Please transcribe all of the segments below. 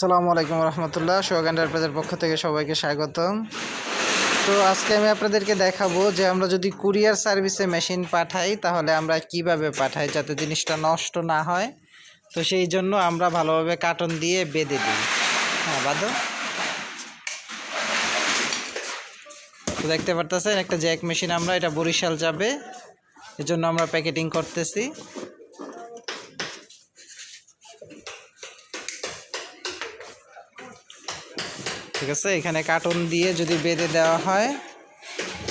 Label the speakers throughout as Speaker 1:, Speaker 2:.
Speaker 1: আসসালামু আলাইকুম রহমতুল্লাহ, সোহাগ এন্টারপ্রাইজের পক্ষ থেকে সবাইকে স্বাগতম। তো আজকে আমি আপনাদেরকে দেখাবো যে আমরা যদি কুরিয়ার সার্ভিসে মেশিন পাঠাই, তাহলে আমরা কীভাবে পাঠাই যাতে জিনিসটা নষ্ট না হয়। তো সেই জন্য আমরা ভালোভাবে কার্টন দিয়ে বেঁধে দিই। হ্যাঁ বাদো তো দেখতে পারতেছেন, একটা জ্যাক মেশিন আমরা, এটা বরিশাল যাবে। এজন্য আমরা প্যাকেটিং করতেছি। ঠিক আছে? এখানে কার্টন দিয়ে যদি বেঁধে দেওয়া হয়,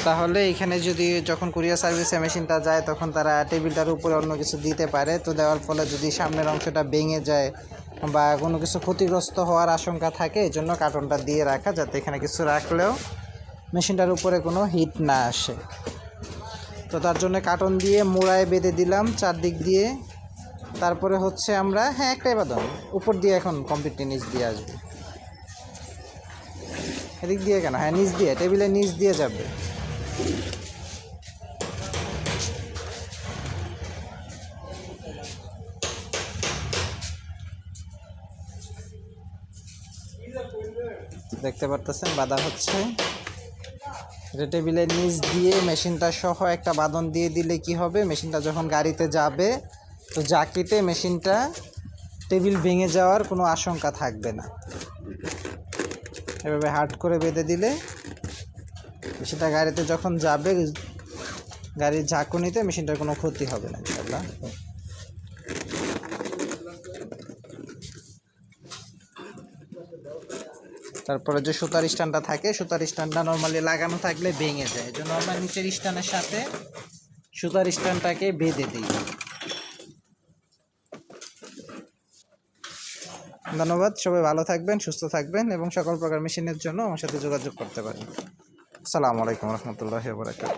Speaker 1: তাহলে এখানে যদি যখন কুরিয়ার সার্ভিসে মেশিনটা যায়, তখন তারা টেবিলটার উপরে অন্য কিছু দিতে পারে। তো দেওয়ার ফলে যদি সামনের অংশটা ভেঙে যায় বা কোনো কিছু ক্ষতিগ্রস্ত হওয়ার আশঙ্কা থাকে, এই জন্য কার্টনটা দিয়ে রাখা যাতে এখানে কিছু রাখলেও মেশিনটার উপরে কোনো হিট না আসে। তো তার জন্য কার্টন দিয়ে মোড়ায় বেঁধে দিলাম চারদিক দিয়ে। তারপরে হচ্ছে আমরা হ্যাঁ একটাই বাদন উপর দিয়ে এখন কমপ্লিটলি নিচ দিয়ে আসবে। এদিক দিয়ে কেন? হ্যাঁ নিচ দিয়ে টেবিলের নিচ দিয়ে যাবে। দেখতে পারতেছেন, বাধা হচ্ছে। টেবিলের নিচ দিয়ে মেশিনটা সহ একটা বাঁধন দিয়ে দিলে কি হবে? মেশিনটা যখন গাড়িতে যাবে, তো জাকিতে মেশিনটা টেবিল ভেঙে যাওয়ার কোনো আশঙ্কা থাকবে না। এভাবে হার্ড করে বেঁধে দিলে সেটা গাড়িতে যখন যাবে, গাড়ির ঝাঁকুনিতে মেশিনটার কোনো ক্ষতি হবে না ইনশাল্লাহ তারপরে যে সুতার স্ট্যান্ডটা থাকে, সুতার স্ট্যান্ডটা নর্মালি লাগানো থাকলে ভেঙে যায়। এই জন্য আমরা নিচের স্ট্যান্ডের সাথে সুতার স্ট্যান্ডটাকে বেঁধে দিই। ধন্যবাদ, সবাই ভালো থাকবেন, সুস্থ থাকবেন এবং সকল প্রকার মেশিনের জন্য আমার সাথে যোগাযোগ করতে পারেন। আসসালামু আলাইকুম রহমতুল্লাহ বরাকাত